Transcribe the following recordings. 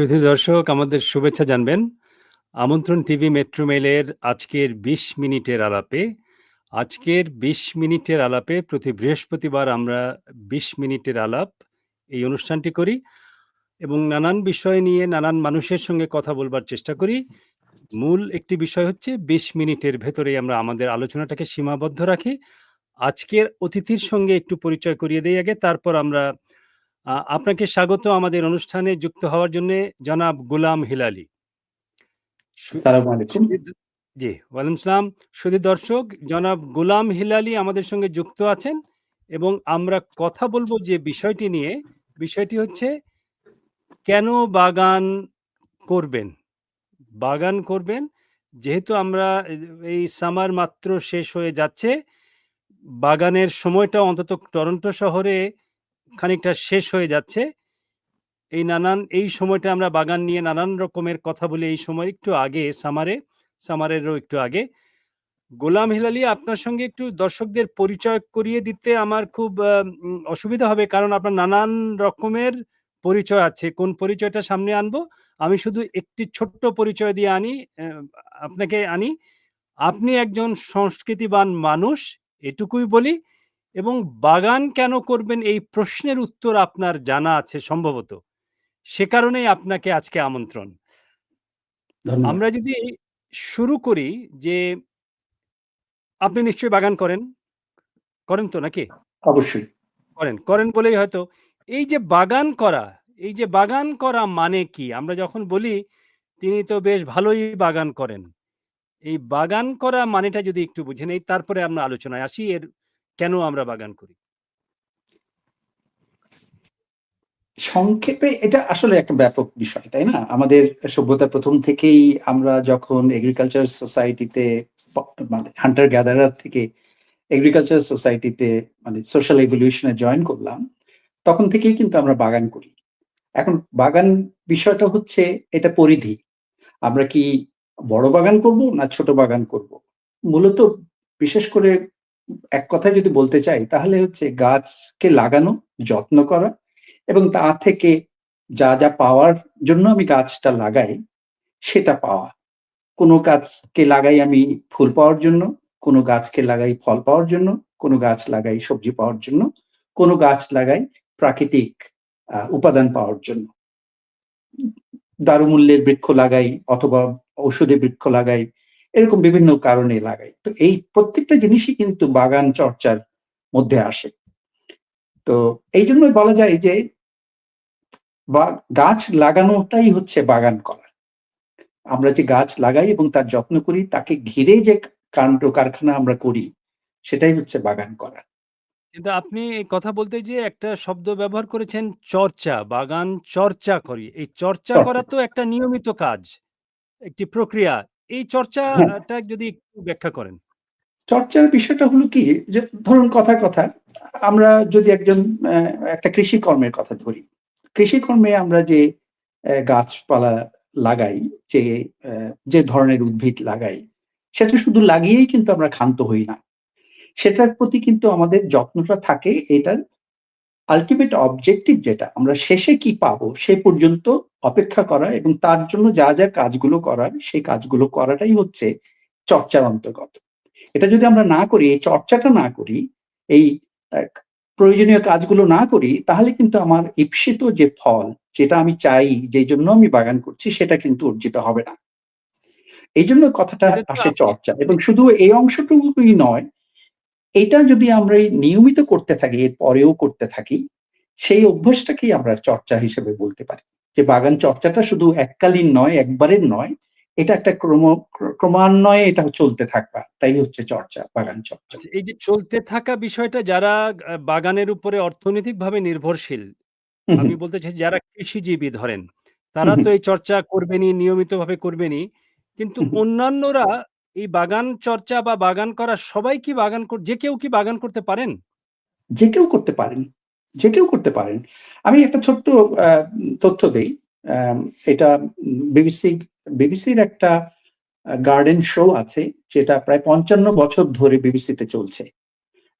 শুধু দর্শক, আমাদের শুভেচ্ছা জানবেন। আমন্ত্রণ টিভি মেট্রো মেইলের আজকের ২০ মিনিটের আলাপে। আজকের ২০ মিনিটের আলাপে প্রতি বৃহস্পতিবার আমরা ২০ মিনিটের আলাপ এই অনুষ্ঠানটি করি এবং নানান বিষয় নিয়ে নানান মানুষের সঙ্গে কথা বলবার চেষ্টা করি। মূল একটি বিষয় হচ্ছে ২০ মিনিটের ভেতরেই আমরা আমাদের আলোচনাটাকে সীমাবদ্ধ রাখি। আজকের অতিথির সঙ্গে একটু পরিচয় করিয়ে দেই আগে, তারপর আমরা আপনাকে স্বাগত আমাদের অনুষ্ঠানে যুক্ত হওয়ার জন্যে জনাব গোলাম হিলালি। জি, ওয়ালাইকুম সালাম। সুধী দর্শক জনাব গোলাম হিলালি আমাদের সঙ্গে যুক্ত আছেন এবং আমরা কথা বলব যে বিষয়টি নিয়ে, বিষয়টি হচ্ছে কেন বাগান করবেন? বাগান করবেন যেহেতু আমরা এই সামার মাত্র শেষ হয়ে যাচ্ছে। বাগানের সময়টা অন্তত টরন্টো শহরে খানিকটা শেষ হয়ে যাচ্ছে। এই নানান এই সময়টা আমরা বাগান নিয়ে নানান রকমের কথা বলি এই সময় একটু আগে সামারে, সামারেরও একটু আগে। গোলাম হিলালি আপনার সঙ্গে একটু দর্শকদের পরিচয় করিয়ে দিতে আমার খুব অসুবিধা হবে কারণ আপনার নানান রকমের পরিচয় আছে। কোন পরিচয়টা সামনে আনব? আমি শুধু একটি ছোট্ট পরিচয় দিয়ে আনি আপনাকে আনি। আপনি একজন সংস্কৃতিবান মানুষ এটুকুই বলি এবং বাগান কেন করবেন এই প্রশ্নের উত্তর আপনার জানা আছে সম্ভবত। সে কারণেই আপনাকে আজকে আমন্ত্রণ। আমরা যদি শুরু করি যে আপনি নিশ্চয়ই বাগান করেন? করেন তো নাকি? অবশ্যই। করেন, করেন বলেই হয়তো এই যে বাগান করা, এই যে বাগান করা মানে কি? আমরা যখন বলি তিনি তো বেশ ভালোই বাগান করেন। এই বাগান করা মানেটা যদি একটু বুঝে নেই তারপরে আমরা আলোচনায় আসি এর কেন আমরা বাগান করি? সংক্ষেপে এটা আসলে একটা ব্যাপক বিষয়, তাই না? আমাদের সভ্যতার প্রথম থেকেই আমরা যখন এগ্রিকালচার সোসাইটিতে মানে হান্টার গ্যাদারার থেকে এগ্রিকালচার সোসাইটিতে মানে সোশ্যাল ইভোলিউশন এ জয়েন করলাম, তখন থেকেই কিন্তু আমরা বাগান করি। এখন বাগান বিষয়টা হচ্ছে এটা পরিধি। আমরা কি বড় বাগান করব না ছোট বাগান করব? মূলত বিশেষ করে এক কথায় যদি বলতে চাই তাহলে হচ্ছে গাছকে লাগানো, যত্ন করা এবং তা থেকে যা, যা পাওয়ার জন্য আমি গাছটা লাগাই সেটা পাওয়া। কোনো গাছকে লাগাই আমি ফুল পাওয়ার জন্য, কোন গাছকে লাগাই ফল পাওয়ার জন্য, কোনো গাছ লাগাই সবজি পাওয়ার জন্য, কোনো গাছ লাগাই প্রাকৃতিক উপাদান পাওয়ার জন্য। দারুমূল্যের বৃক্ষ লাগাই অথবা ঔষধি বৃক্ষ লাগাই। এরকম বিভিন্ন কারণে লাগাই। তো এই প্রত্যেকটা জিনিসই কিন্তু বাগান চর্চার মধ্যে আসে। তো এইজন্যই বলা যায় যে বা গাছ লাগানোটাই হচ্ছে বাগান করা। আমরা যে গাছ লাগাই এবং তার যত্ন করি তাকে ঘিরে যে কান্ড কারখানা আমরা করি সেটাই হচ্ছে বাগান করা। কিন্তু আপনি এই কথা বলতে যে একটা শব্দ ব্যবহার করেছেন চর্চা, বাগান চর্চা করি। এই চর্চা করা তো একটা নিয়মিত কাজ, একটি প্রক্রিয়া। এই হ্যাঁ। চর্চাটা যদি একটু ব্যাখ্যা করেন? চর্চার বিষয়টা হলো কি যে ধরুন কথার কথা আমরা যদি একজন একটা কৃষি কর্মের কথা ধরি। কৃষি কর্মে আমরা যে গাছপালা লাগাই, যে যে ধরনের উদ্ভিদ লাগাই, সেটা শুধু লাগিয়েই কিন্তু আমরা ক্ষান্ত হই না। সেটার প্রতি কিন্তু আমাদের যত্নটা থাকে এটার আল্টিমেট অবজেক্টিভ যেটা আমরা শেষে কি পাবো সে পর্যন্ত অপেক্ষা করা এবং তার জন্য যা, যা কাজগুলো করার সেই কাজগুলো করাটাই হচ্ছে চর্চার অন্তর্গত। এটা যদি আমরা না করি, এই চর্চাটা না করি, এই প্রয়োজনীয় কাজগুলো না করি তাহলে কিন্তু আমার ঈপ্সিত যে ফল যেটা আমি চাই, যে জন্য আমি বাগান করছি সেটা কিন্তু অর্জিত হবে না। এই জন্য কথাটা আসে চর্চা এবং শুধু এই অংশটুকুই নয়, এটা যদি আমরা নিয়মিত করতে থাকি, এর পরেও করতে থাকি, সেই অভ্যাসটাকেই আমরা চর্চা হিসেবে বলতে পারি। যে বাগান চর্চাটা শুধু এককালীন নয়, একবারের নয়, এটা একটা ক্রম ক্রমান্বয়ে এটা চলতে থাকাটাই হচ্ছে চর্চা, বাগান চর্চা। আচ্ছা এই যে চলতে থাকা বিষয়টা যারা বাগানের উপরে অর্থনৈতিকভাবে নির্ভরশীল। আমি বলতে চাই যারা কৃষিজীবী ধরেন, তারা তো এই চর্চা করবেনই, নিয়মিতভাবে করবেনই। কিন্তু। অন্যান্যরা এই বাগান চর্চা বা বাগান করা সবাই কি বাগান যে কেউ কি বাগান করতে পারেন? যে কেউ করতে পারেন। যে কেউ করতে পারেন। আমি একটা ছোট্ট তথ্য দেই। এটা বিবিসি, বিবিসির একটা গার্ডেন শো আছে, যেটা প্রায় ৫৫ বছর ধরে বিবিসিতে চলছে।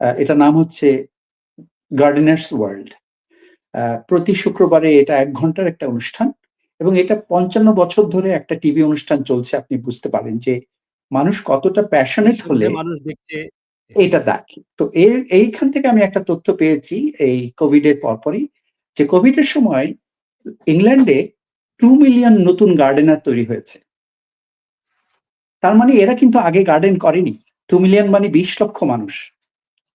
আ, এটার নাম হচ্ছে গার্ডেনার্স ওয়ার্ল্ড। প্রতি শুক্রবারে এটা এক ঘণ্টার একটা অনুষ্ঠান এবং এটা ৫৫ বছর ধরে একটা টিভি অনুষ্ঠান চলছে, আপনি বুঝতে পারেন যে মানুষ কতটা প্যাশনেট হলে মানুষ দেখছে এটা দেখে। তো এর এইখান থেকে আমি একটা তথ্য পেয়েছি এই কোভিড এর পরপরই যে কোভিড এর সময় ইংল্যান্ডে টু মিলিয়ন নতুন গার্ডেনার তৈরি হয়েছে। তার মানে এরা কিন্তু আগে গার্ডেন করেনি। টু মিলিয়ন মানে ২০ লক্ষ মানুষ।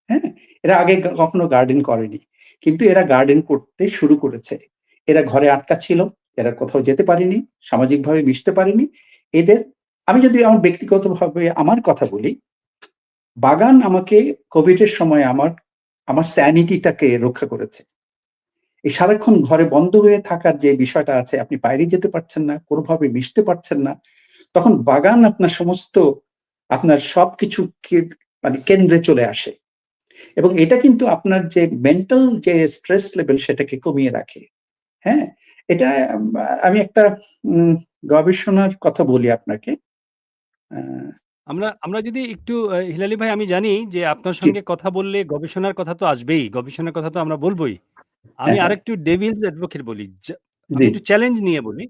হ্যাঁ? এরা আগে কখনো গার্ডেন করেনি। কিন্তু এরা গার্ডেন করতে শুরু করেছে। এরা ঘরে আটকা ছিল, এরা কোথাও যেতে পারেনি, সামাজিকভাবে মিশতে পারেনি। এদের আমি যদি আমার ব্যক্তিগতভাবে আমার কথা বলি, বাগান আমাকে কোভিড এর সময় আমার আমার স্যানিটিটাকে রক্ষা করেছে। এই সারাক্ষণ ঘরে বন্ধ হয়ে থাকার যে বিষয়টা আছে, আপনি বাইরে যেতে পারছেন না, কোনোভাবে মিশতে পারছেন না। তখন বাগান আপনার সমস্ত আপনার সবকিছু মানে কেন্দ্রে চলে আসে। এবং এটা কিন্তু আপনার যে মেন্টাল যে স্ট্রেস লেভেল সেটাকে কমিয়ে রাখে। হ্যাঁ? এটা আমি একটা গবেষণার কথা বলি আপনাকে। আ আমরা আমরা যদি একটু হিলালি ভাই আমি জানি যে আপনার জি। সঙ্গে কথা বললে গবেষণার কথা তো আসবেই। গবেষণার কথা তো আমরা বলবোই আমি হ্যাঁ, হ্যাঁ। আরেকটু ডেভিলস অ্যাডভোকেট বলি। যা আমি জি। একটু চ্যালেঞ্জ নিয়ে বলি।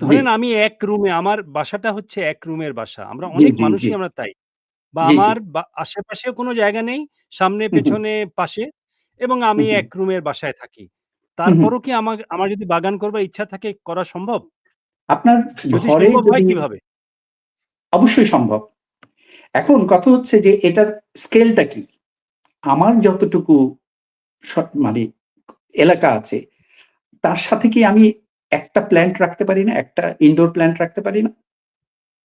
জি। ধরেন আমি এক রুমে আমার বাসাটা হচ্ছে এক রুমের বাসা। আমরা জি, অনেক জি, জি। মানুষই আমরা তাই। বা জি, জি। আমার বা আশেপাশেও কোনো জায়গা নেই। সামনে। পেছনে পাশে এবং আমি। এক রুমের বাসায় থাকি। তারপরও কি আমার আমার যদি বাগান করবার ইচ্ছা থাকে করা সম্ভব? আপনার যদি ঘরে সম্ভব হয় যদি কীভাবে? অবশ্যই সম্ভব। এখন কথা হচ্ছে যে এটার স্কেলটা কি? আমার যতটুকু মানে এলাকা আছে, তার সাথে কি আমি একটা প্ল্যান্ট রাখতে পারি না? একটা ইনডোর প্ল্যান্ট রাখতে পারি না?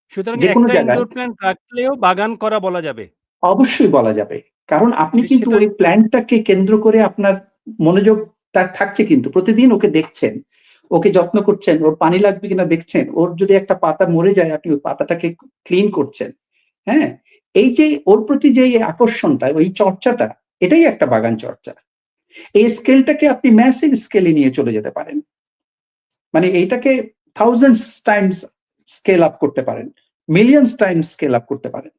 সুতরাং একটা ইনডোর প্ল্যান্ট রাখলেও বাগান করা বলা যাবে। অবশ্যই বলা যাবে। কারণ আপনি কিন্তু ওই প্ল্যান্টটাকে কেন্দ্র করে আপনার মনোযোগ তার থাকছে কিন্তু। প্রতিদিন ওকে দেখছেন, ওকে যত্ন করছেন, ওর পানি লাগবে কিনা দেখছেন। ওর যদি একটা পাতা মরে যায় আপনি ওই পাতাটাকে ক্লিন করছেন। হ্যাঁ? এই যে ওর প্রতি যে আকর্ষণটা, ওই চর্চাটা, এটাই একটা বাগান চর্চা। এই স্কেলটাকে আপনি ম্যাসিভ স্কেলে নিয়ে চলে যেতে পারেন। মানে এইটাকে থাউজেন্ডস টাইমস স্কেল আপ করতে পারেন। মিলিয়নস টাইমস স্কেল আপ করতে পারেন।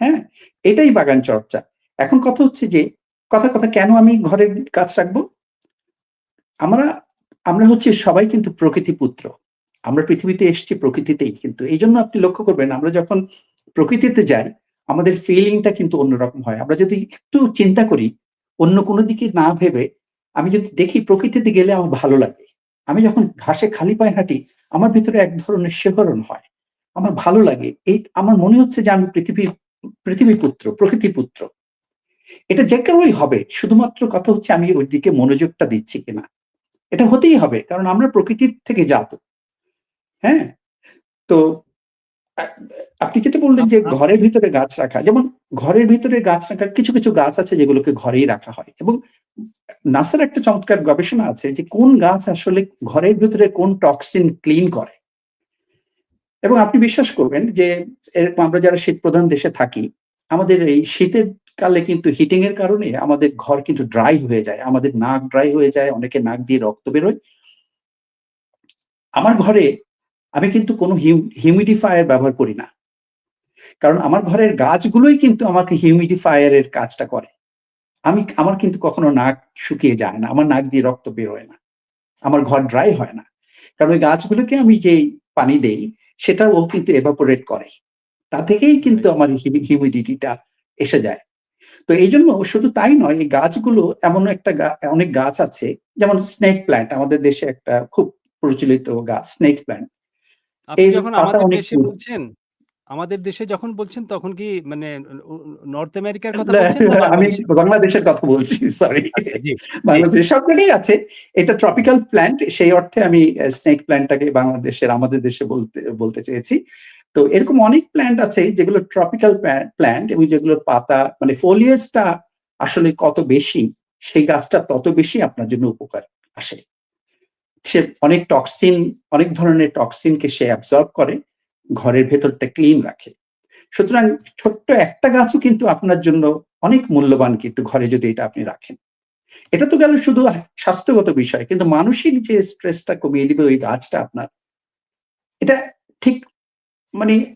হ্যাঁ? এটাই বাগান চর্চা। এখন কথা হচ্ছে যে কথার কথা কেন আমি ঘরের গাছ রাখব? আমরা আমরা হচ্ছে সবাই কিন্তু প্রকৃতি পুত্র আমরা পৃথিবীতে এসেছি প্রকৃতিতেই কিন্তু। এই জন্য আপনি লক্ষ্য করবেন আমরা যখন প্রকৃতিতে যাই, আমাদের ফিলিংটা কিন্তু অন্যরকম হয়। আমরা যদি একটু চিন্তা করি, অন্য কোনো দিকে না ভেবে আমি যদি দেখি প্রকৃতিতে গেলে আমার ভালো লাগে। আমি যখন ঘাসে খালি পায়ে হাঁটি, আমার ভিতরে এক ধরনের শিহরণ হয়। আমার ভালো লাগে। এই আমার মনে হচ্ছে যে আমি পৃথিবীর পৃথিবী পুত্র প্রকৃতি পুত্র এটা যে কেউই হবে। শুধুমাত্র কথা হচ্ছে আমি ওই দিকে মনোযোগটা দিচ্ছি কিনা। এটা হতেই হবে। কারণ আমরা প্রকৃতির থেকে জাত। হ্যাঁ? তো আপনি যেটা বললেন যে ঘরের ভিতরে গাছ রাখা। যেমন ঘরের ভিতরে গাছ রাখার কিছু, কিছু গাছ আছে যেগুলোকে ঘরেই রাখা হয়। এবং নাসার একটা চমৎকার গবেষণা আছে যে কোন গাছ আসলে ঘরের ভিতরে কোন টক্সিন ক্লিন করে। এবং আপনি বিশ্বাস করবেন যে এরকম আমরা যারা শীত প্রধান দেশে থাকি, আমাদের এই শীতের কালে কিন্তু হিটিং এর কারণে আমাদের ঘর কিন্তু ড্রাই হয়ে যায়। আমাদের নাক ড্রাই হয়ে যায়, অনেকে নাক দিয়ে রক্ত বেরোয়। আমার ঘরে আমি কিন্তু কোনো হিউ হিউমিডিফায়ার ব্যবহার করি না। কারণ আমার ঘরের গাছগুলোই কিন্তু আমাকে হিউমিডিফায়ার এর কাজটা করে। আমি আমার কিন্তু কখনো নাক শুকিয়ে যায় না। আমার নাক দিয়ে রক্ত বেরোয় না। আমার ঘর ড্রাই হয় না। কারণ ওই গাছগুলোকে আমি যেই পানি দেই, সেটা ও কিন্তু evaporate করে। তা থেকেই কিন্তু আমার হিউ হিউমিডিটিটা এসে যায়। তো এই জন্য শুধু তাই নয়, এই গাছগুলো এমন একটা অনেক গাছ আছে, যেমন স্নেক প্ল্যান্ট আমাদের দেশে একটা খুব প্রচলিত গাছ স্নেক প্ল্যান্ট। আপনি যখন আমাদের দেশে বলছেন, আমাদের দেশে যখন বলছেন তখন কি মানে নর্থ আমেরিকার কথা বলছেন আমি বাংলাদেশের? কথা বলছি সরি। বাংলাদেশ জি, জি। বাংলাদেশে সবকটাই আছে। এটা ট্রপিক্যাল প্ল্যান্ট সেই অর্থে আমি স্নেক প্ল্যান্টটাকে বাংলাদেশের আমাদের দেশে বলতে বলতে চেয়েছি। তো এরকম অনেক প্ল্যান্ট আছে যেগুলো ট্রপিক্যাল প্ল্যান্ট এবং যেগুলোর পাতা মানে ফোলিয়েজটা আসলে কত বেশি, সেই গাছটা তত বেশি আপনার জন্য উপকার আসে। সে অনেক টক্সিন, অনেক ধরনের টক্সিনকে সে অ্যাবজর্ব করে, ঘরের ভেতরটা ক্লিন রাখে। সুতরাং ছোট্ট একটা গাছও কিন্তু আপনার জন্য অনেক মূল্যবান কিন্তু ঘরে যদি এটা আপনি রাখেন। এটা তো গেল শুধু স্বাস্থ্যগত বিষয়। কিন্তু মানসিক যে স্ট্রেসটা কমিয়ে দিবে ওই গাছটা আপনার। এটা ঠিক মানে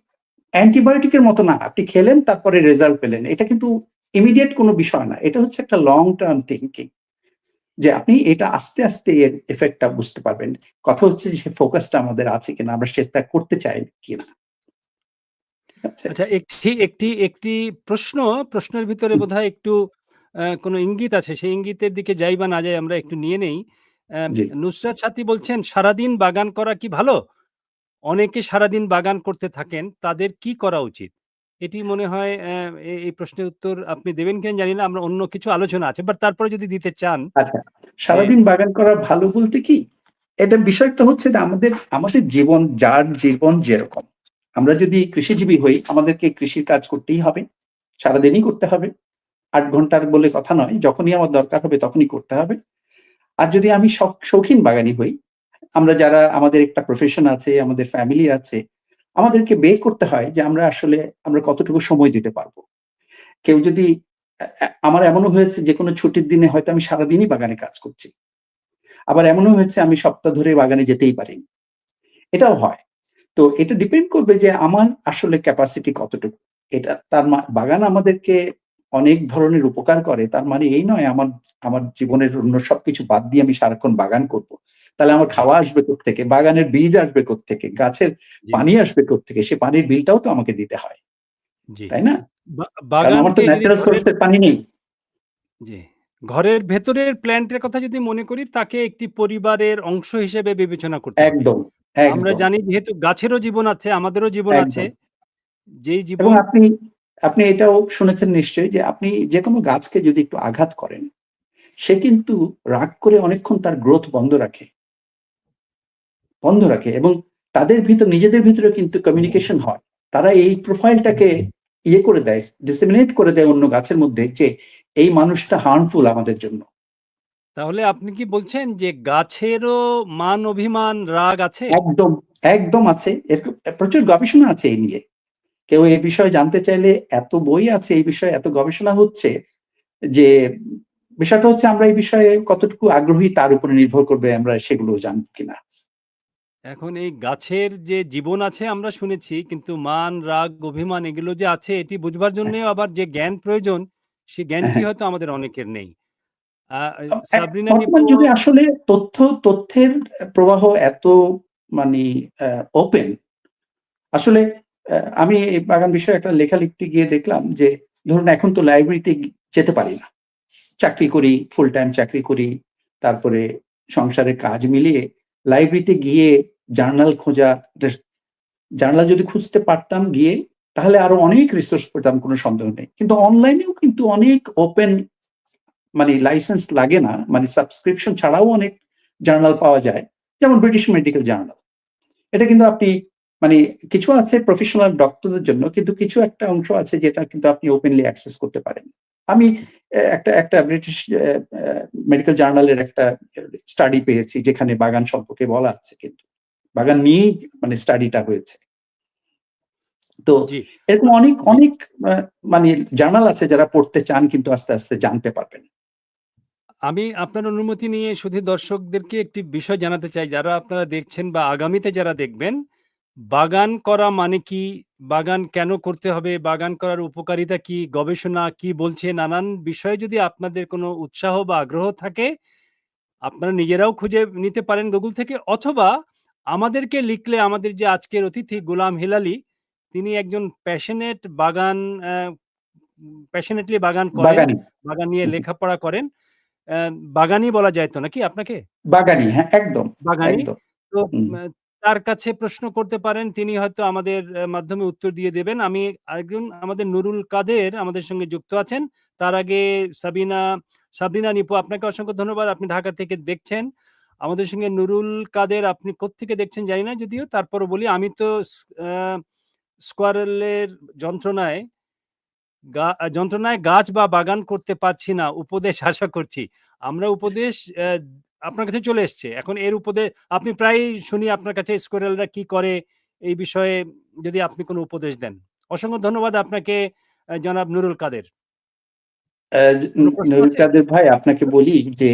অ্যান্টিবায়োটিকের মতো না। আপনি খেলেন তারপরে রেজাল্ট পেলেন। এটা কিন্তু ইমিডিয়েট কোনো বিষয় না। এটা হচ্ছে একটা লং টার্ম থিঙ্কিং যে আপনি এটা আস্তে, আস্তে এর ইফেক্টটা বুঝতে পারবেন। কথা হচ্ছে যে ফোকাসটা আমাদের আছে কিনা, আমরা সেটা করতে চাই কিনা। আচ্ছা। আচ্ছা একটি একটি একটি প্রশ্ন, প্রশ্নের ভিতরে। বোধহয় একটু কোনো ইঙ্গিত আছে। সেই ইঙ্গিতের দিকে যাই বা না যাই আমরা একটু নিয়ে নেই। নুসরাত সাথী বলছেন, "সারাদিন বাগান করা কি ভালো? অনেকে সারাদিন বাগান করতে থাকেন, তাদের কি করা উচিত?" এটি মনে হয় অ্যা এ এই প্রশ্নের উত্তর আপনি দেবেন কিনা জানি না। আমরা অন্য কিছু আলোচনা আছে। বাট তারপরে যদি দিতে চান আচ্ছা। সারাদিন বাগান করা ভালো বলতে কি? এটা বিষয়টা হচ্ছে যে আমাদের, আমাদের জীবন যার জীবন যেরকম। আমরা যদি কৃষিজীবী হই, আমাদেরকে কৃষির কাজ করতেই হবে। সারাদিনই করতে হবে। ৮ ঘণ্টার বলে কথা নয়। যখনই আমার দরকার হবে তখনই করতে হবে। আর যদি আমি শখ শৌখিন বাগানি হই, আমরা যারা আমাদের একটা প্রফেশন আছে, আমাদের ফ্যামিলি আছে, আমাদেরকে বের করতে হয় যে আমরা আসলে আমরা কতটুকু সময় দিতে পারব। কেউ যদি আমার এমনও হয়েছে যেকোনো ছুটির দিনে হয়তো আমি সারাদিনই বাগানে কাজ করছি। আবার এমনও হয়েছে আমি সপ্তাহ ধরে বাগানে যেতেই পারিনি। এটাও হয়। তো এটা ডিপেন্ড করবে যে আমার আসলে ক্যাপাসিটি কতটুকু। এটা তার বাগান আমাদেরকে অনেক ধরনের উপকার করে। তার মানে এই নয় আমার, আমার জীবনের অন্য সবকিছু বাদ দিয়ে আমি সারাক্ষণ বাগান করব। তাহলে আমার খাওয়া আসবে কোত্থেকে? বাগানের বীজ আসবে কোত্থেকে? গাছের পানি আসবে কোত্থেকে? সে পানির বিলটাও তো আমাকে দিতে হয়। তাই না? আমার তো ন্যাচারাল সোর্স ঘরের পানি নেই। জি। ঘরের ভেতরের প্ল্যান্টের কথা যদি মনে করি, তাকে একটি পরিবারের অংশ হিসেবে বিবেচনা করতে একদম, আমরা জানি যেহেতু গাছেরও জীবন আছে, আমাদেরও জীবন আছে। যেই জীবন আপনি, আপনি এটাও শুনেছেন নিশ্চয়ই যে আপনি যেকোনো গাছকে যদি একটু আঘাত করেন, সে কিন্তু রাগ করে অনেকক্ষণ তার গ্রোথ বন্ধ রাখে। বন্ধ রাখে এবং তাদের ভিতর নিজেদের ভিতরেও কিন্তু কমিউনিকেশন হয়। তারা এই প্রোফাইলটাকে ইয়ে করে দেয়, ডিসেমিনেট করে দেয় অন্য গাছের মধ্যে যে এই মানুষটা হার্মফুল আমাদের জন্য। তাহলে আপনি কি বলছেন যে গাছেরও মান অভিমান রাগ আছে? একদম, একদম আছে। প্রচুর গবেষণা আছে এই নিয়ে। কেউ এই বিষয়ে জানতে চাইলে এত বই আছে এই বিষয়ে এত গবেষণা হচ্ছে যে বিষয়টা হচ্ছে আমরা এই বিষয়ে কতটুকু আগ্রহী তার উপরে নির্ভর করবে আমরা সেগুলো জানব কিনা। এখন এই গাছের যে জীবন আছে আমরা শুনেছি কিন্তু মান, রাগ, অভিমান এগুলো যে আছে এটি বুঝবার জন্য আবার যে জ্ঞান প্রয়োজন, সে হ্যাঁ, জ্ঞানটি হ্যাঁ। হয়তো আমাদের অনেকের নেই। আ আ সাবরিনা বর্তমান নিপু যুগে আসলে তথ্য তথ্যের প্রবাহ এত মানি ওপেন। আসলে আমি এই বাগান বিষয়ে একটা লেখা লিখতে গিয়ে দেখলাম যে ধরুন এখন তো লাইব্রেরিতে গি যেতে পারি না। চাকরি করি, ফুল টাইম চাকরি করি। তারপরে সংসারের কাজ মিলিয়ে লাইব্রেরিতে গিয়ে জার্নাল খোঁজা, জার্নাল যদি খুঁজতে পারতাম গিয়ে তাহলে আরও অনেক রিসোর্স পেতাম কোনো সন্দেহ নেই। কিন্তু অনলাইনেও কিন্তু অনেক ওপেন মানে লাইসেন্স লাগে না। মানে সাবস্ক্রিপশন ছাড়াও অনেক জার্নাল পাওয়া যায়। যেমন ব্রিটিশ মেডিকেল জার্নাল। এটা কিন্তু আপনি মানে কিছু আছে প্রফেশনাল ডক্টরদের জন্য কিন্তু কিছু একটা অংশ আছে যেটা কিন্তু আপনি ওপেনলি অ্যাক্সেস করতে পারেন। আমি একটা একটা ব্রিটিশ মেডিকেল জার্নালের একটা স্টাডি পেয়েছি যেখানে বাগান সম্পর্কে বলা আছে কিন্তু। বাগান নিয়েই মানে স্টাডিটা হয়েছে। তো। এরকম অনেক, অনেক মানে জার্নাল আছে যারা পড়তে চান কিন্তু আস্তে, আস্তে জানতে পারবেন। আমি আপনার অনুমতি নিয়ে শুধু দর্শকদেরকে একটি বিষয় জানাতে চাই, যারা আপনারা দেখছেন বা আগামীতে যারা দেখবেন, বাগান করা মানে কি? বাগান কেন করতে হবে? বাগান করার উপকারিতা কি? গবেষণা কি বলছে? নানান বিষয়ে যদি আপনাদের কোনো উৎসাহ বা আগ্রহ থাকে, আপনারা নিজেরাও খুঁজে নিতে পারেন গুগল থেকে অথবা আমাদেরকে লিখলে আমাদের যে আজকের অতিথি গোলাম হেলালি, তিনি একজন প্যাশনেট বাগান প্যাশনেটলি বাগান করেন, বাগান নিয়ে। লেখাপড়া করেন। অ্যা বাগানই বলা যায় তো নাকি আপনাকে? বাগানি হ্যাঁ, একদম, বাগানি। তো তার কাছে প্রশ্ন করতে পারেন। তিনি হয়তো আমাদের মাধ্যমে উত্তর দিয়ে দেবেন। আমি একজন আমাদের নুরুল কাদের আমাদের সঙ্গে যুক্ত আছেন। তার আগে সাবিনা সাবিনা নিপু, আপনাকে অসংখ্য ধন্যবাদ। আপনি ঢাকা থেকে দেখছেন। আমাদের সঙ্গে নুরুল কাদের, আপনি কোত্থেকে দেখছেন জানি না যদিও। তারপরও বলি, আমি তো স্কোয়ারেলের যন্ত্রণায় যন্ত্রণায় গাছ বা বাগান করতে পারছি না। উপদেশ আশা করছি। আমরা উপদেশ আপনার কাছে চলে এসছে। এখন এর উপদে আপনি প্রায়ই শুনি আপনার কাছে স্কোরেলরা কি করে এই বিষয়ে যদি আপনি কোনো উপদেশ দেন। অসংখ্য ধন্যবাদ আপনাকে জনাব নুরুল কাদের। নুরুল কাদের ভাই আপনাকে বলি যে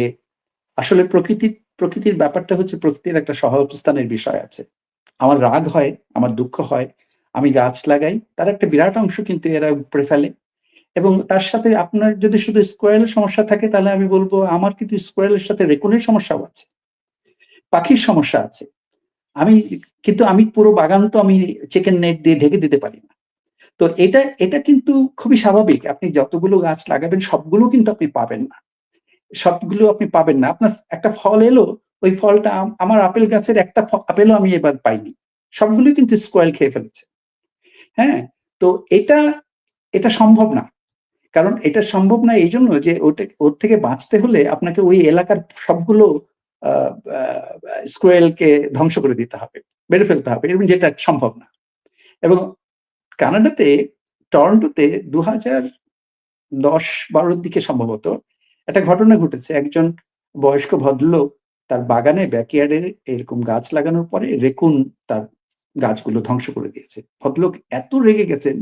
আসলে প্রকৃতি প্রকৃতির ব্যাপারটা হচ্ছে প্রকৃতির একটা সহাবস্থানের বিষয় আছে। আমার রাগ হয়, আমার দুঃখ হয়। আমি গাছ লাগাই। তার একটা বিরাট অংশ কিন্তু এরা উপড়ে ফেলে এবং তার সাথে আপনার যদি শুধু স্কোয়ারের সমস্যা থাকে, তাহলে আমি বলব আমার কিন্তু স্কোয়ারের সাথে রেকুনের সমস্যাও আছে। পাখির সমস্যা আছে। আমি কিন্তু আমি পুরো বাগান তো আমি চিকেন নেট দিয়ে ঢেকে দিতে পারি না। তো এটা এটা কিন্তু খুবই স্বাভাবিক। আপনি যতগুলো গাছ লাগাবেন, সবগুলো কিন্তু আপনি পাবেন না। সবগুলো আপনি পাবেন না। আপনার একটা ফল এলো, ওই ফলটা আম- আমার আপেল গাছের একটা আপেলও আমি এবার পাইনি। সবগুলো কিন্তু স্কোয়াল খেয়ে ফেলেছে। হ্যাঁ? তো এটা এটা সম্ভব না। কারণ এটা সম্ভব না এই জন্য যে ওটা ওর থেকে বাঁচতে হলে আপনাকে ওই এলাকার সবগুলো স্কোয়েলকে ধ্বংস করে দিতে হবে, মেরে ফেলতে হবে এবং যেটা সম্ভব না। এবং কানাডাতে, টরন্টোতে দু হাজার দশ বারোর দিকে সম্ভবত একটা ঘটনা ঘটেছে, একজন বয়স্ক ভদ্রলোক তার বাগানে ব্যাকইয়ার্ডে এরকম গাছ লাগানোর পরে রেকুন তার গাছগুলো ধ্বংস করে দিয়েছে। ভদ্রলোক এত রেগে গেছেন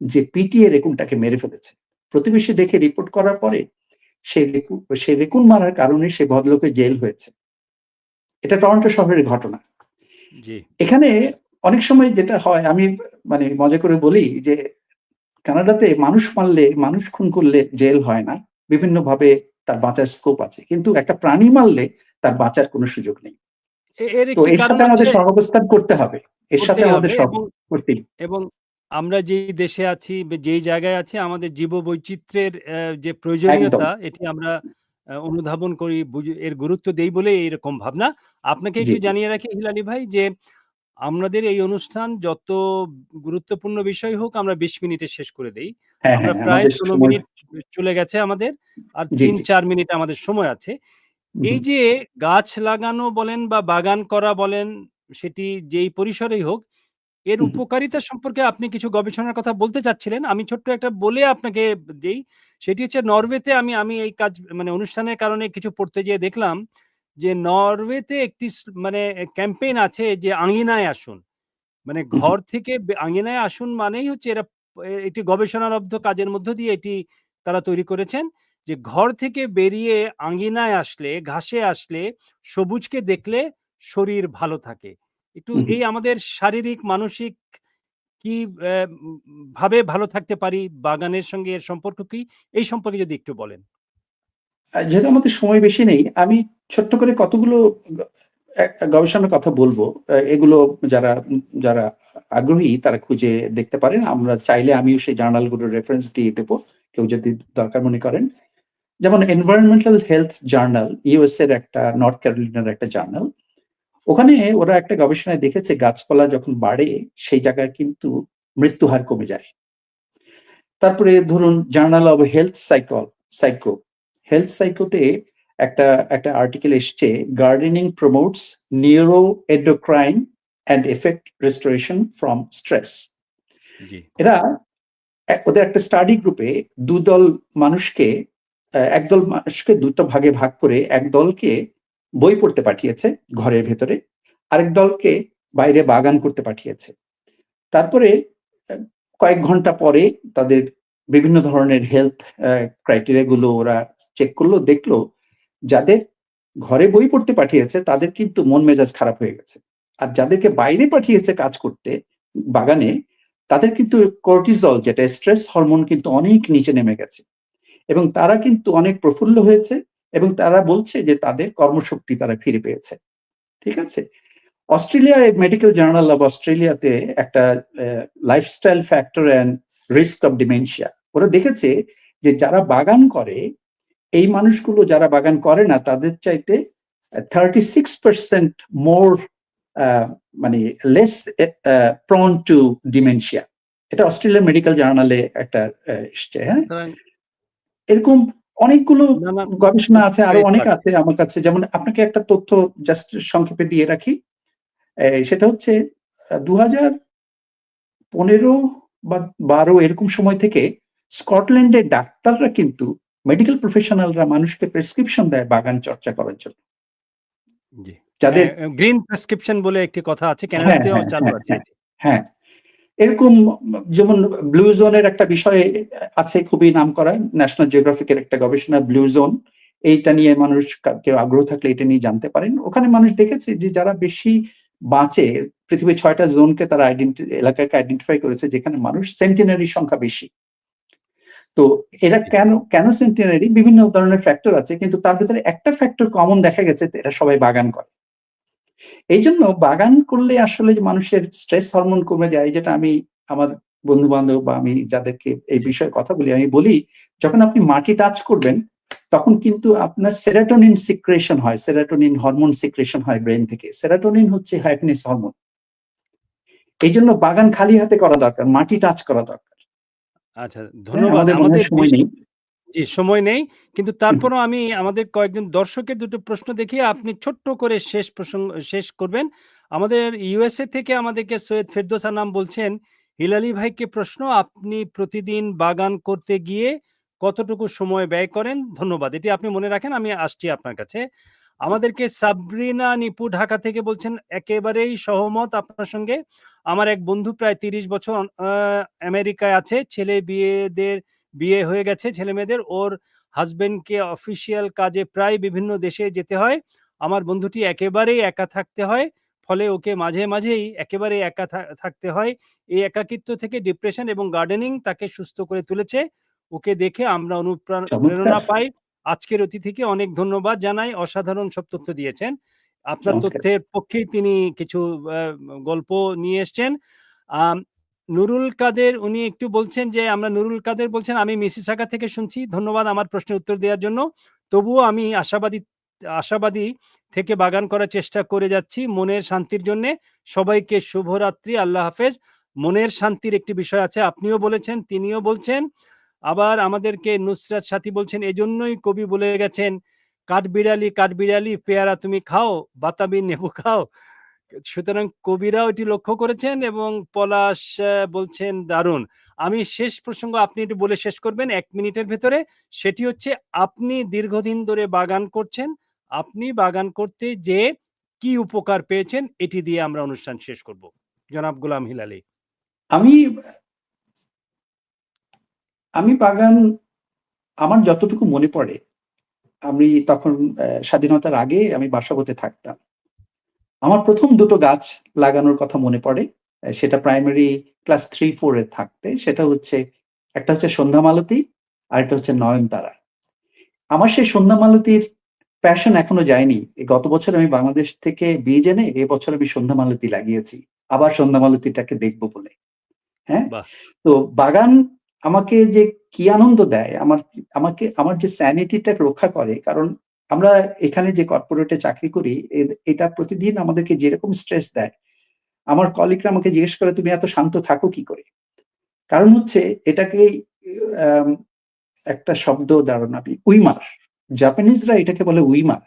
যে পিটিয়ে রেকুনটাকে মেরে ফেলেছে। প্রতিবেশী দেখে রিপোর্ট করার পরে সে সে রেকুন মারার কারণে সে ভদ্রলোকে জেল হয়েছে। এটা টরন্টো শহরের ঘটনা। এখানে অনেক সময় যেটা হয় আমি মানে মজা করে বলি যে কানাডাতে মানুষ মারলে মানুষ খুন করলে জেল হয় না। বিভিন্ন ভাবে তার বাঁচার স্কোপ আছে। কিন্তু একটা প্রাণী মারলে তার বাঁচার কোনো সুযোগ নেই। এর তো এর সাথে আমাদের সহাবস্থান করতে হবে। এর সাথে আমাদের করতেই। এবং আমরা যেই দেশে আছি যেই জায়গায় আছি আমাদের জীববৈচিত্র্যের যে প্রয়োজনীয়তা এটি আমরা অনুধাবন করি বুঝি- এর গুরুত্ব দেই বলে এইরকম ভাবনা। আপনাকে একটু জানিয়ে রাখি হিলালি ভাই যে আমাদের এই অনুষ্ঠান যত গুরুত্বপূর্ণ বিষয় হোক আমরা বিশ মিনিটে শেষ করে দেই। হ্যাঁ আমরা হ্যাঁ প্রায় ষোলো মিনিট চলে গেছে আমাদের আর তিন চার মিনিট আমাদের সময় আছে। এই যে গাছ লাগানো বলেন বা বাগান করা বলেন সেটি যেই পরিসরেই হোক এর উপকারিতা সম্পর্কে আপনি কিছু গবেষণার কথা বলতে চাচ্ছিলেন। আমি ছোট্ট একটা বলে আপনাকে দেই। সেটি হচ্ছে নরওয়েতে আমি আমি এই কাজ মানে অনুষ্ঠানের কারণে কিছু পড়তে যেয়ে দেখলাম যে নরওয়েতে একটি মানে ক্যাম্পেইন আছে যে আঙিনায় আসুন। মানে ঘর থেকে আঙিনায় আসুন মানেই হচ্ছে এরা একটি গবেষণালব্ধ কাজের মধ্য দিয়ে এটি তারা তৈরি করেছেন যে ঘর থেকে বেরিয়ে আঙিনায় আসলে ঘাসে আসলে সবুজকে দেখলে শরীর ভালো থাকে। একটু। এই আমাদের শারীরিক মানসিক কি ভাবে ভালো থাকতে পারি বাগানের সঙ্গে এর সম্পর্ক কি এই সম্পর্কে যদি একটু বলেন। যেহেতু আমাদের সময় বেশি নেই আমি ছোট্ট করে কতগুলো গবেষণার কথা বলব। এগুলো যারা যারা আগ্রহী তারা খুঁজে দেখতে পারেন। আমরা চাইলে আমিও সেই জার্নালগুলোর রেফারেন্স দিয়ে দেবো কেউ যদি দরকার মনে করেন। যেমন এনভায়রনমেন্টাল হেলথ জার্নাল ইউএস এর একটা নর্থ ক্যারোলিনার একটা জার্নাল। ওখানে ওরা একটা গবেষণায় দেখেছে গাছপালা যখন বাড়ে সেই জায়গায় কিন্তু মৃত্যু হার কমে যায়। তারপরে ধরুন journal of health cycle psycho health সাইকোতে একটা একটা আর্টিকেল এসছে gardening promotes neuro endocrine and effect restoration from stress এরা ওদের একটা স্টাডি গ্রুপে দুদল মানুষকে একদল মানুষকে দুটো ভাগে ভাগ করে এক দলকে বই পড়তে পাঠিয়েছে ঘরের ভেতরে। আরেক দলকে বাইরে বাগান করতে পাঠিয়েছে। তারপরে কয়েক ঘণ্টা পরে তাদের বিভিন্ন ধরনের হেলথ ক্রাইটেরিয়া গুলো ওরা চেক করল, দেখল যাদের ঘরে বই পড়তে পাঠিয়েছে তাদের কিন্তু মন মেজাজ খারাপ হয়ে গেছে। আর যাদেরকে বাইরে পাঠিয়েছে কাজ করতে, বাগানে, তাদের কিন্তু কর্টিজল যেটা স্ট্রেস হরমোন কিন্তু অনেক নিচে নেমে গেছে। এবং তারা কিন্তু অনেক প্রফুল্ল হয়েছে। এবং তারা বলছে যে তাদের কর্মশক্তি তারা ফিরে পেয়েছে। ঠিক আছে? অস্ট্রেলিয়া মেডিকেল জার্নাল অফ অস্ট্রেলিয়াতে একটা lifestyle factor and risk of dementia ওরা দেখেছে যে যারা বাগান করে এই মানুষগুলো যারা বাগান করে না তাদের চাইতে থার্টি সিক্স পার্সেন্ট মোর মানে লেস প্রন টু ডিমেনশিয়া এটা অস্ট্রেলিয়ান মেডিকেল জার্নালে একটা এসছে হ্যাঁ? এরকম অনেকগুলো গবেষণা আছে আরও অনেক আছে। আমার কাছে। যেমন আপনাকে একটা তথ্য জাস্ট সংক্ষেপে দিয়ে রাখি। সেটা হচ্ছে দু হাজার পনেরো বা বারো এরকম সময় থেকে স্কটল্যান্ডের ডাক্তাররা কিন্তু মেডিকেল প্রফেশনালরা মানুষকে প্রেসক্রিপশন দেয় বাগান চর্চা করার জন্য। যাদের গ্রিন প্রেসক্রিপশন বলে একটি কথা আছে হ্যাঁ, কানাডাতেও হ্যাঁ, চালু হ্যাঁ, আছে হ্যাঁ। এরকম যেমন ব্লু জোনের একটা বিষয় আছে খুবই নাম করা ন্যাশনাল জিওগ্রাফিকের একটা গবেষণা ব্লু জোন এইটা নিয়ে মানুষ কেউ আগ্রহ থাকলে এটা নিয়ে জানতে পারেন। ওখানে মানুষ দেখেছে যে যারা বেশি বাঁচে, পৃথিবীর ছয়টা জোনকে তারা আইডেন্টি এলাকাকে আইডেন্টিফাই করেছে যেখানে মানুষ সেন্টিনারি সংখ্যা বেশি। তো এরা কেন কেন সেন্টিনারি বিভিন্ন ধরনের ফ্যাক্টর আছে, কিন্তু তার ভিতরে একটা ফ্যাক্টর কমন দেখা গেছে এরা সবাই বাগান করে। এই জন্য বাগান করলে আসলে যে মানুষের স্ট্রেস হরমোন কমে যায় যেটা আমি আমার বন্ধু বান্ধব বা আমি যাদেরকে এই বিষয়ে কথা বলি আমি বলি যখন আপনি মাটি টাচ করবেন তখন কিন্তু আপনার সেরাটোনিন সিক্রেশন হয় সেরাটোনিন হরমোন সিক্রেশন হয় ব্রেন থেকে। সেরাটোনিন হচ্ছে হ্যাপিনেস হরমোন এই জন্য বাগান খালি হাতে করা দরকার মাটি টাচ করা দরকার। আচ্ছা হ্যাঁ, ধন্যবাদ। আমাদের সময় নেই। জি সময় নেই। কিন্তু তারপরও আমি আমাদের কয়েকজন দর্শকের দুটো প্রশ্ন দেখিয়ে আপনি ছোট্ট করে শেষ প্রসঙ্গ শেষ করবেন। আমাদের ইউএসএ থেকে আমাদেরকে সৈয়দ ফেরদৌসা নাম বলছেন। হিলালি ভাইকে প্রশ্ন আপনি প্রতিদিন বাগান করতে গিয়ে কতটুকু সময় ব্যয় করেন? ধন্যবাদ। এটি আপনি মনে রাখেন আমি আসছি আপনার কাছে। আমাদেরকে সাবরিনা নিপু ঢাকা থেকে বলছেন একেবারেই সহমত আপনার সঙ্গে। আমার এক বন্ধু প্রায় তিরিশ বছর আমেরিকায় আছে। ছেলে বিয়েদের বিয়ে হয়ে গেছে ছেলে মেয়েদের ওর হাজবেন্ডকে অফিসিয়াল কাজে প্রায় বিভিন্ন দেশে যেতে হয়। আমার বন্ধুটি একেবারেই একা থাকতে হয় ফলে ওকে মাঝে মাঝেই একেবারে একা থাকতে হয়। এই একাকিত্ব থেকে ডিপ্রেশন এবং গার্ডেনিং তাকে সুস্থ করে তুলেছে। ওকে দেখে আমরা অনুপ্রেরণা পাই। আজকের অতিথিকে অনেক ধন্যবাদ জানাই। অসাধারণ সব তথ্য দিয়েছেন। আপনার তথ্যের পক্ষেই তিনি কিছু গল্প নিয়ে এসছেন। নুরুল কাদের, উনি একটু বলছেন যে, আমরা নুরুল কাদের বলছেন, আমি মিসিসাগা থেকে শুনছি। ধন্যবাদ আমার প্রশ্নের উত্তর দেওয়ার জন্য। তবুও আমি আশাবাদী আশাবাদী থেকে বাগান করার চেষ্টা করে যাচ্ছি মনের শান্তির জন্য। সবাইকে শুভরাত্রি, আল্লাহ হাফেজ। মনের শান্তির একটি বিষয় আছে, আপনিও বলেছেন, তিনিও বলছেন। আবার আমাদেরকে নুসরাত সাথী বলছেন, এজন্যই কবি বলে গেছেন, কাঠবিড়ালি কাঠবিড়ালি, পেয়ারা তুমি খাও, বাতাবি, নেবু খাও। সুতরাং কবিরাও এটি লক্ষ্য করেছেন এবং পলাশ বলছেন, দারুণ। আমি শেষ প্রসঙ্গ আপনি একটু বলে শেষ করবেন এক মিনিটের ভেতরে। সেটি হচ্ছে, আপনি দীর্ঘদিন ধরে বাগান করছেন। আপনি বাগান করতে যে কি উপকার পেয়েছেন, এটি দিয়ে আমরা অনুষ্ঠান শেষ করব। জনাব গোলাম হিলালি। আমি আমি বাগান আমার যতটুকু মনে পড়ে, আমি তখন স্বাধীনতার আগে আমি বাসাবোতে থাকতাম। আমার প্রথম দুটো গাছ লাগানোর কথা মনে পড়ে। সেটা প্রাইমারি ক্লাস থ্রি ফোর এ থাকতে। সেটা হচ্ছে একটা হচ্ছে সন্ধ্যা মালতী আর একটা হচ্ছে নয়নতারা। আমার সেই সন্ধ্যা মালতীর প্যাশন এখনও যায়নি। গত বছর আমি বাংলাদেশ থেকে বীজ এনে এবছর আমি সন্ধ্যা মালতী লাগিয়েছি। আবার সন্ধ্যা মালতীটাকে দেখব বলে। হ্যাঁ? তো বাগান আমাকে যে কি আনন্দ দেয় আমার আমাকে আমার যে স্যানিটিটা রক্ষা করে কারণ আমরা এখানে যে কর্পোরেটে চাকরি করি এটা প্রতিদিন আমাদেরকে যেরকম স্ট্রেস দেয়, আমার কলিগরা আমাকে জিজ্ঞেস করে, তুমি এত শান্ত থাকো কি করে? কারণ হচ্ছে এটাকে একটা শব্দ দাঁড়ান আপনি উইমার জাপানিজরা এটাকে বলে উইমার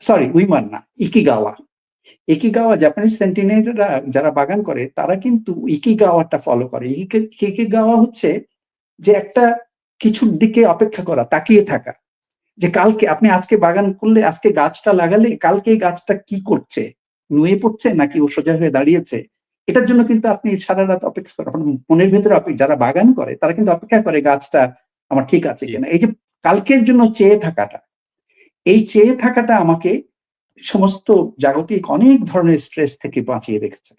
সরি উইমার না, ইকিগাওয়া। ইকিগাওয়া জাপানিজ সেন্টিনেলরা যারা বাগান করে, তারা কিন্তু ইকিগাওয়াটা ফলো করে। ইকি- ইকিগাওয়া হচ্ছে যে একটা কিছুর দিকে অপেক্ষা করা, তাকিয়ে থাকা। যে কালকে আপনি আজকে বাগান করলে আজকে গাছটা লাগালে কালকে এই গাছটা কি করছে? নুয়ে পড়ছে নাকি ও সোজা হয়ে দাঁড়িয়েছে? এটার জন্য কিন্তু আপনি সারা রাত অপেক্ষা করেন। মনের ভেতরে আপনি যারা বাগান করে তারা কিন্তু অপেক্ষা করে গাছটা আমার ঠিক আছে। কিনা। এই যে কালকের জন্য চেয়ে থাকাটা এই চেয়ে থাকাটা আমাকে সমস্ত জাগতিক অনেক ধরনের স্ট্রেস থেকে বাঁচিয়ে রেখেছে।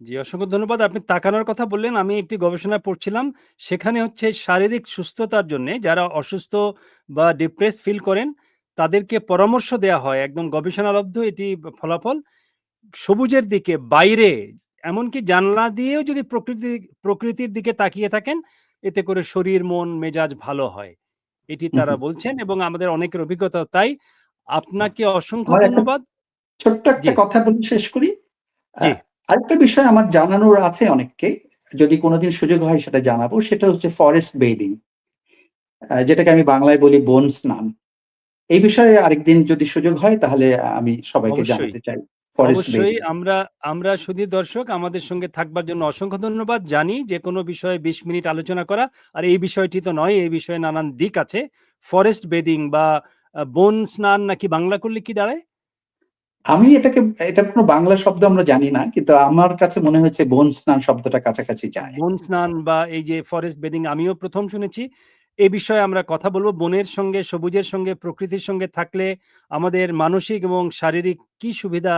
জি অসংখ্য ধন্যবাদ। আপনি তাকানোর কথা বললেন আমি একটি গবেষণা পড়ছিলাম। সেখানে হচ্ছে শারীরিক সুস্থতার জন্য যারা অসুস্থ বা ডিপ্রেস ফিল করেন তাদেরকে পরামর্শ দেওয়া হয় একদম গবেষণালব্ধ এটি ফলাফল। সবুজের দিকে বাইরে এমনকি জানলা দিয়েও যদি প্রকৃতি প্রকৃতির দিকে তাকিয়ে থাকেন এতে করে শরীর মন মেজাজ ভালো হয়। এটি তারা বলছেন এবং আমাদের অনেকের অভিজ্ঞতা তাই। আপনাকে অসংখ্য ধন্যবাদ। ছোট্ট একটা কথা বলে শেষ করি। আরেকটা বিষয় আমার জানানোর আছে অনেককে যদি কোনোদিন সুযোগ হয় সেটা জানাব সেটা হচ্ছে ফরেস্ট বেদিং যেটাকে আমি বাংলায় বলি বন স্নান এই বিষয়ে আরেকদিন যদি সুযোগ হয় তাহলে আমি সবাইকে জানাতে চাই ফরেস্ট অবশ্যই আমরা আমরা শুধু দর্শক আমাদের সঙ্গে থাকবার জন্য অসংখ্য ধন্যবাদ। জানি যে কোনো বিষয়ে বিশ মিনিট আলোচনা করা আর এই বিষয়টি তো নয় এই বিষয়ে নানান দিক আছে। ফরেস্ট বেদিং বা বন স্নান নাকি বাংলা করলে কি দাঁড়ায়? আমি এটাকে এটা কোনো বাংলা শব্দ আমরা জানি না কিন্তু আমার কাছে মনে হয়েছে বন স্নান শব্দটা কাছাকাছি যায় বন স্নান বা এই যে ফরেস্ট বেদিং আমিও প্রথম শুনেছি এই বিষয়ে আমরা কথা বলব বনের সঙ্গে সবুজের সঙ্গে প্রকৃতির সঙ্গে থাকলে আমাদের মানসিক এবং শারীরিক কি সুবিধা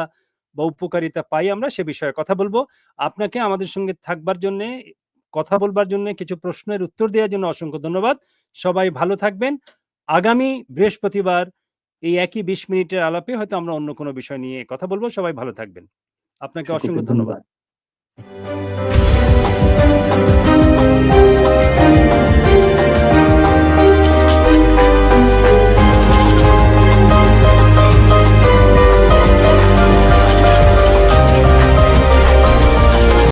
বা উপকারিতা পাই আমরা সে বিষয়ে কথা বলব আপনাকে আমাদের সঙ্গে থাকবার জন্য কথা বলবার জন্য, কিছু প্রশ্নের উত্তর দেওয়ার জন্য অসংখ্য ধন্যবাদ। সবাই ভালো থাকবেন। আগামী বৃহস্পতিবার এই একই বিশ মিনিটের আলাপে হয়তো আমরা অন্য কোনো বিষয় নিয়ে কথা বলব। সবাই ভালো থাকবেন। আপনাকে অসংখ্য ধন্যবাদ।